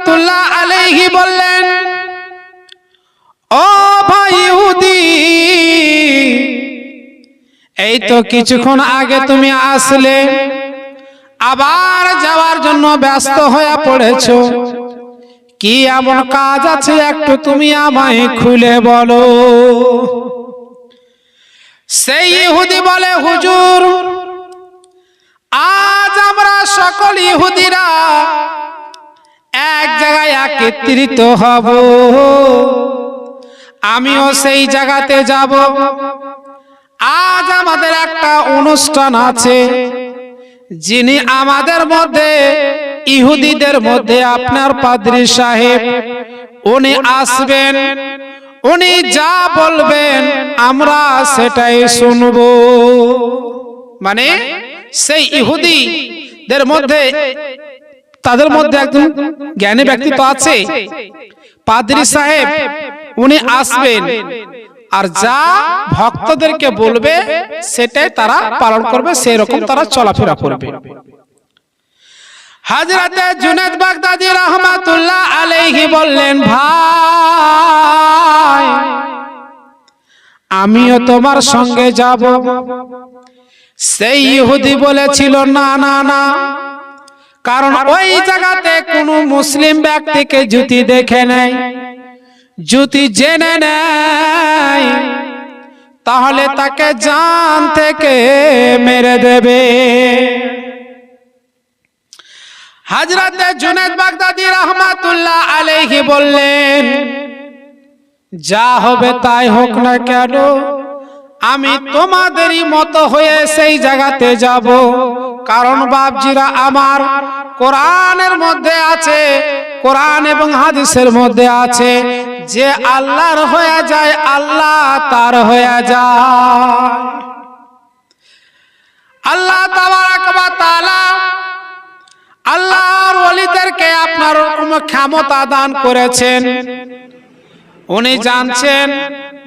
রহমাতুল্লাহ আলাইহি বললেন, ও ভাই ইহুদি, এই তো কিছুক্ষণ আগে তুমি আসলে, আবার যাওয়ার জন্য ব্যস্ত হয়ে পড়েছো। কি এমন কাজ আছে একটু তুমি আমায় খুলে বলো? সেই ইহুদি বলে, হুজুর, আজ আমরা সকল ইহুদিরা এক জায়গায় একত্রিত হব। আমিও সেই জায়গাতে যাব। আজ আমাদের একটা অনুষ্ঠান আছে। যিনি আমাদের মধ্যে ইহুদিদের মধ্যে আপনার পাদ্রী সাহেব উনি আসবেন। উনি যা বলবেন আমরা সেটাই শুনব। মানে সেই ইহুদিদের মধ্যে তাদের মধ্যে একজন জ্ঞানী ব্যক্তি তো আছে। পাদ্রী সাহেব উনি আসবেন। আর যা ভক্তদেরকে বলবে সেটাই তারা পালন করবে সেই রকম তারা চলাফেরা করবে। হাজরাতে জুনেদ বাগদাদি রহমাতুল্লাহ আলাইহি বললেন ভাই আমিও তোমার সঙ্গে যাব। সেই ইহুদি বলেছিল না না না। কারণ ওই জায়গাতে কোনো মুসলিম ব্যক্তিকে জুতি দেখে নেয়। জুতি জেনে নেয়। তাহলে তাকে জান থেকে মেরে দেবে। হাজরাতে জুনেদ বাগদাদি রহমাতুল্লাহ আলাইহি বললেন যা হবে তাই হোক না কেন? আমি তোমাদেরই মতো হয়ে সেই জায়গাতে যাব। কারণ বাপজিরা আমার কোরআনের মধ্যে আছে কোরআন এবং হাদিসের মধ্যে আছে। যে আল্লাহর হয়ে যায় আল্লাহ তার হয়ে যায়। আল্লাহ তাআলা আল্লাহর ওলিদেরকে আপনার ক্ষমতা দান করেছেন। উনি জানছেন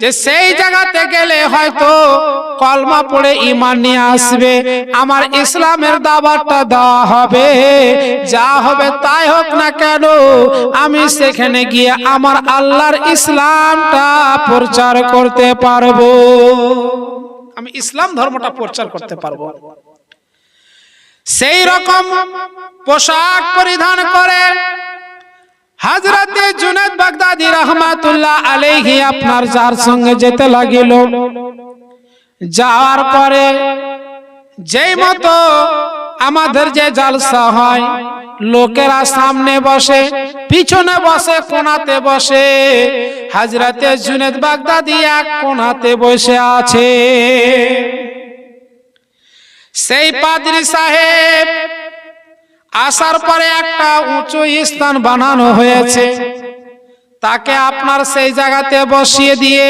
যে সেই জায়গাতে গেলে হয়তো কলমা পড়ে ইমান নিয়ে আসবে। আমার ইসলামের দাবারটা দেওয়া হবে। যা হবে তাই হোক না কেন, আমি সেখানে গিয়ে আমার আল্লাহর ইসলামটা প্রচার করতে পারব। আমি ইসলাম ধর্মটা প্রচার করতে পারব। সেই রকম পোশাক পরিধান করে হাজরাতে জুনেদ বাগদাদি রহমাতুল্লাহ আলাইহি আপনার যার সঙ্গে যেতে লাগিল। যাওয়ার পরে যেই মতো আমাদের যে জালসা হয়, লোকেরা সামনে বসে, পিছনে বসে, কোনাতে বসে। হাজরাতে জুনেদ বাগদাদি এক কোনাতে বসে আছে। সেই পাদ্রি সাহেব আসার পরে একটা উঁচু স্থান বানানো হয়েছে। তাকে আপনার সেই জায়গাতে বসিয়ে দিয়ে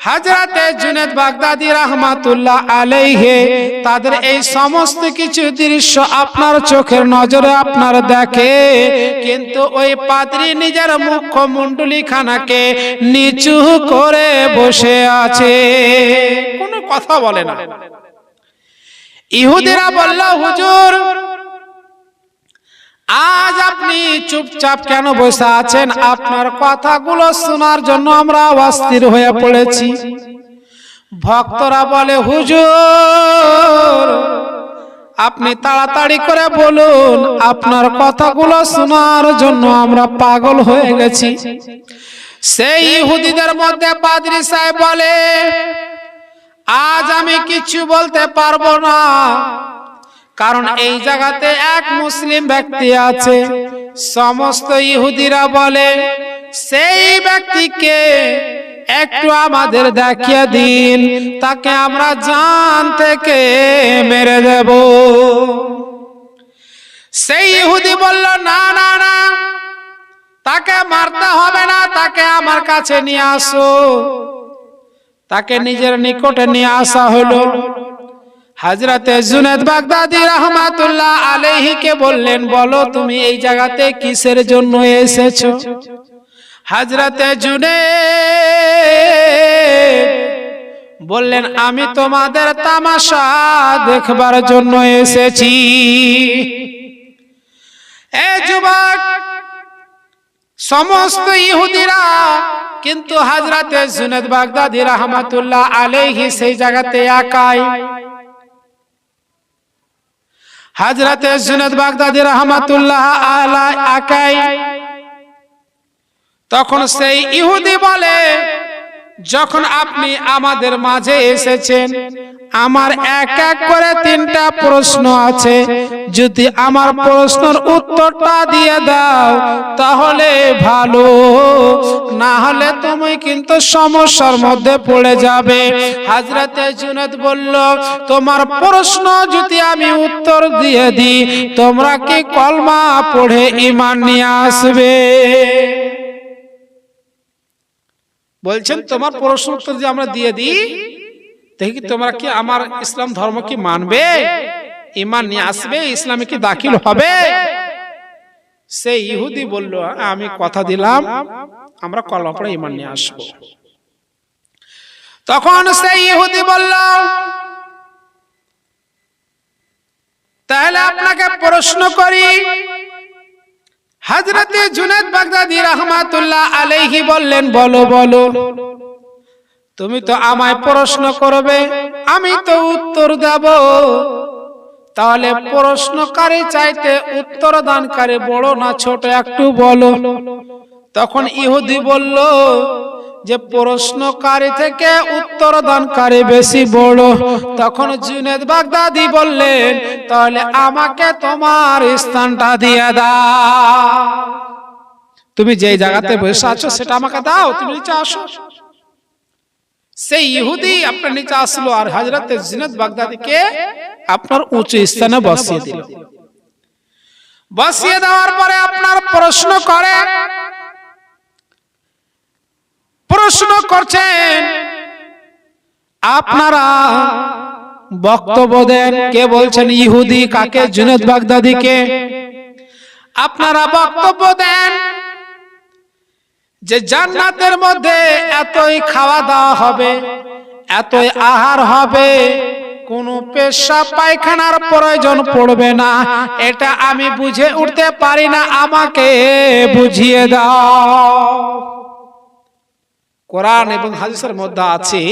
হাজরাতে জুনেদ বাগদাদি রহমাতুল্লাহ আলাইহে, তাদের এই সমস্ত কিছু দৃশ্য আপনার চোখের নজরে আপনার দেখে, কিন্তু ওই পাদ্রি নিজের মুখ্যমণ্ডলী খানাকে নিচু করে বসে আছে। কোনো কথা বলে না। ইহুদিরা বলল, হুজুর আজ আপনি চুপচাপ কেন বসে আছেন? আপনার কথাগুলো শোনার জন্য আমরা অস্থির হয়ে পড়েছি। ভক্তরা বলে, হুজুর, আপনি তাড়াতাড়ি করে বলুন, আপনার কথাগুলো শোনার জন্য আমরা পাগল হয়ে গেছি। সেই ইহুদিদের মধ্যে পাদ্রি সাহেব বলে, আজ আমি কিছু বলতে পারব না। কারণ এই জায়গাতে এক মুসলিম ব্যক্তি আছে। সমস্ত ইহুদিরা বলে সেই ব্যক্তিকে একটু আমাদের দেখিয়ে দিন তাকে আমরা জান থেকে মেরে দেব। সেই ইহুদি বলল না না না তাকে মারতে হবে না তাকে আমার কাছে নিয়ে আসো। তাকে নিজের নিকটে নিয়ে আসা হলো। হাজরাতে জুনেদ বাগদাদি রহমাতুল্লাহ আলাইহিকে বললেন, বলো তুমি এই জায়গাতে কিসের জন্য এসেছ? হাজরাতে জুনে বললেন, আমি তোমাদের তামাশা দেখবার জন্য এসেছি। এ যুবক, সমস্ত ইহুদিরা কিন্তু হাজরাতে জুনেদ বাগদাদি রহমাতুল্লাহ আলাইহি সেই জায়গাতে একাই। হাজরাতে জুনেদ বাগদাদি রহমাতুল্লাহ আলাই আকাই। তখন সেই ইহুদি বলে যখন আপনি আমাদের মাঝে এসেছেন, আমার এক এক করে তিনটা প্রশ্ন আছে। যদি আমার প্রশ্নের উত্তরটা দিয়ে দাও, তাহলে ভালো। না হলে তুমি কিন্তু সমস্যার মধ্যে পড়ে যাবে। হাজরাতে জুনেদ বলল, তোমার প্রশ্ন যদি আমি উত্তর দিয়ে দিই, তোমরা কি কলমা পড়ে ইমান নিয়ে আসবে? বলছেন তোমার প্রশ্ন উত্তর যদি আমরা দিয়ে দিই দেখি তোমরা কি আমার ইসলাম ধর্ম কি মানবে? ইমান নিয়ে আসবে ইসলামে কি দাখিল হবে? সেই ইহুদি বলল আমি কথা দিলাম আমরা কলমা পড়ে ইমান নিয়ে আসব। তখন সেই ইহুদি বলল তাহলে আপনাকে প্রশ্ন করি হজরতে জুনেদ বাগদাদি রহমাতুল্লাহ আলাইহি বললেন, বলো বলো, তুমি তো আমায় প্রশ্ন করবে, আমি তো উত্তর দেব। তাহলে প্রশ্নকারী চাইতে উত্তর দানকারী বড় না ছোট একটু বলো। তখন ইহুদি বলল যে প্রশ্নকারী থেকে উত্তর দানকারী বেশি বড়। তখন জুনেদ বাগদাদি বললেন, তাহলে আমাকে তোমার স্থানটা দিয়ে দাও। তুমি যে জায়গাতে বসে আছো সেটা আমাকে দাও, তুমি নিচে আসো। সেই ইহুদি আপনার নিচে আসলো আর হজরত জিনেদ বাগদাদিকে আপনার উঁচু স্থানে বসিয়ে দিল। বসিয়ে দেওয়ার পরে আপনার প্রশ্ন করে প্রশ্ন করছেন, আপনারা বক্তব্য দেন, কে বলছেন ইহুদি, কাকে? জুনেদ বাগদাদিকে। আপনারা বক্তব্য দেন যে জান্নাতের মধ্যে এতই খাওয়া দাওয়া হবে, এতই আহার হবে, কোনো পেশা পায়খানার প্রয়োজন পড়বে না। এটা আমি বুঝে উঠতে পারি না, আমাকে বুঝিয়ে দাও। কোরআন এবং হাদিসের মধ্যে আছে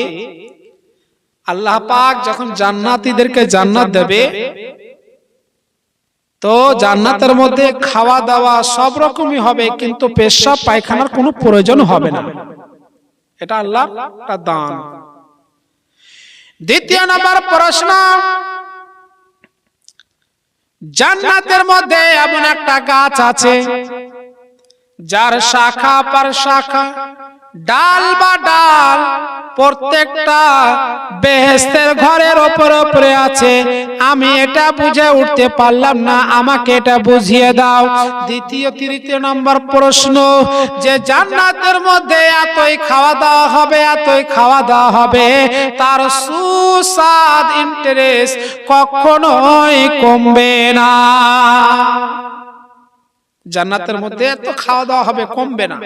আল্লাহ পাক যখন জান্নাতীদেরকে জান্নাত দেবে তো জান্নাতের মধ্যে খাওয়া দাওয়া সব রকমই হবে কিন্তু পেশাব পায়খানার কোনো প্রয়োজন হবে না। এটা আল্লাহ দান। দ্বিতীয় নম্বর প্রশ্ন জান্নাতের মধ্যে এমন একটা গাছ আছে যার শাখা পর শাখা। ডাল বা ডাল, প্রত্যেকটা বেহেস্তের ঘরের ওপর ওপরে আছে। আমি এটা বুঝে উঠতে পারলাম না, আমাকে এটা বুঝিয়ে দাও। দ্বিতীয়, তৃতীয় নম্বর প্রশ্ন, যে জান্নাতের মধ্যে এতই খাওয়া দাওয়া হবে, এতই খাওয়া দাওয়া হবে, তার সুস্বাদ ইন্টারেস্ট কখনোই কমবে না। জান্নাতের মধ্যে এত খাওয়া দাওয়া হবে, কমবে না।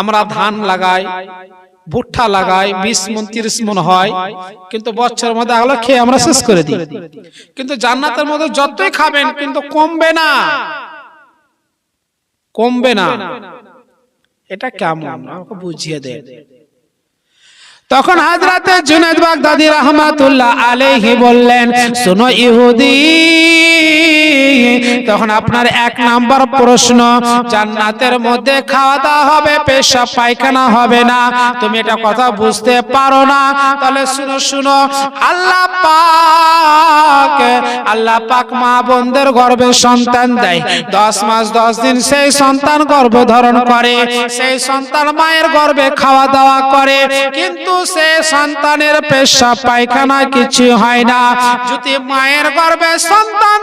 আমরা ধান লাগাই, ভুট্টা লাগাই বিশ মন তিরিশ মন হয়, কিন্তু বছরের মধ্যে আগুলো খেয়ে আমরা শেষ করে দিই। কিন্তু জান্নাতের মধ্যে যতই খাবেন, কিন্তু কমবে না। কমবে না। এটা কেমন? আমাকে বুঝিয়ে দেয় তখন হাজরাতে জুনেদ বাগদাদি রহমাতুল্লাহ আলাইহি বললেন, শোনো ইহুদি তখন আপনার এক নাম্বার প্রশ্ন, জান্নাতের মধ্যে খাওয়া দাওয়া হবে, পেশাব পায়খানা হবে না। তুমি এটা কথা বুঝতে পারো না। তাহলে শুনো শুনো, আল্লাহ পাক আল্লাহ পাক মা বোনদের সন্তান দেয়। দশ মাস, দশ দিন সেই সন্তান গর্ভধারণ করে, সেই সন্তান মায়ের গর্ভে খাওয়া দাওয়া করে, কিন্তু সে সন্তানের পেশাব পায়খানা কিছু হয় না। যদি মায়ের গর্ভে সন্তান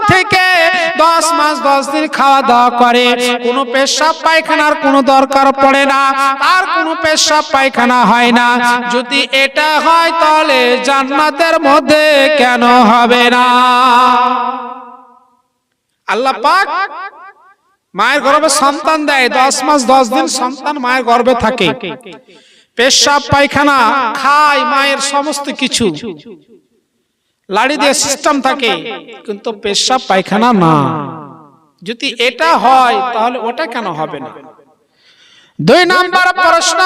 মাস দশ দিন খাওয়া দাওয়া করে, কোনো পেশাব পায়খানার কোনো দরকার পড়ে না, আর কোনো পেশাব পায়খানা হয় না। যদি এটা হয় তাহলে জান্নাতের মধ্যে কেন হবে না? আল্লাহ পাক মায়ের গর্ভে সন্তান দেয়, দশ মাস, দশ দিন সন্তান মায়ের গর্ভে থাকে। পেশাব, পায়খানা খায় মায়ের সমস্ত কিছু। লাড়ি দিয়ে সিস্টেম থাকে, কিন্তু পেশাব, পায়খানা না। যদি এটা হয় তাহলে ওটা কেন হবে না? দুই নাম্বার প্রশ্ন